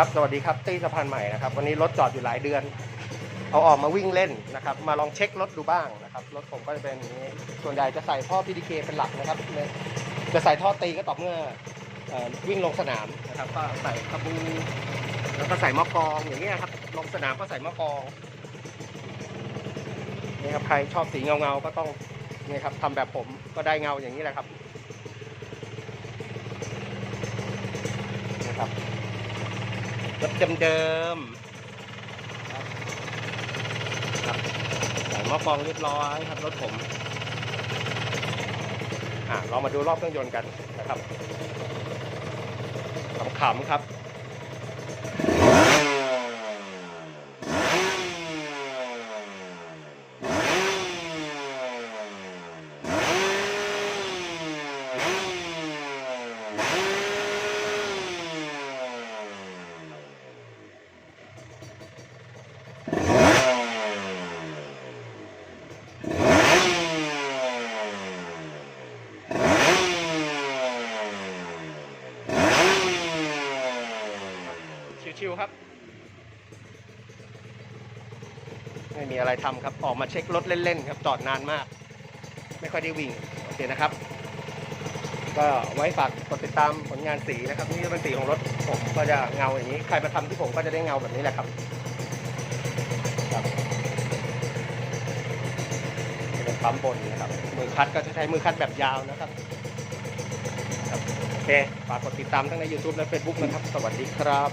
ครับสวัสดีครับตี้สะพานใหม่นะครับวันนี้รถจอดอยู่หลายเดือน เอาออกมาวิ่งเล่นนะครับ มาลองเช็ครถดูบ้างนะครับรถผมก็จะเป็นอย่างนี้ส่วนใหญ่จะใส่ท่อ PDK เป็นหลักนะครับ จะใส่ท่อตีก็ต่อเมื่ออวิ่งลงสนามนะครับก็ใส่คาบูแล้วก็ใส่มอกองอย่างเงี้ยครับลงสนามก็ใส่มอกองนี่ครับใครชอบสีเงาเงาๆก็ต้องนี่ครับทำแบบผมก็ได้เงาอย่างนี้แหละครับนะครับ รถเดิมๆครับใส่หม้อกรองเรียบร้อยครับรถผมอะเรามาดูรอบเครื่องยนต์กันนะครับขำๆครับ ชิวๆครับ ไม่มีอะไรทำครับ ออกมาเช็ครถเล่นๆครับจอดนานมาก ไม่ค่อยได้วิ่ง โอเคนะครับ ก็ไว้ฝากกดติดตามผลงานสีนะครับ นี่จะเป็นสีของรถผมก็จะเงาอย่างนี้ ใครมาทำที่ผมก็จะได้เงาแบบนี้แหละครับครับเป็นปั๊มบนนะครับ มือคัดก็จะใช้มือคัดแบบยาวนะครับครับโอเค ฝากกดติดตามทั้งใน YouTube และ Facebook นะครับ สวัสดีครับ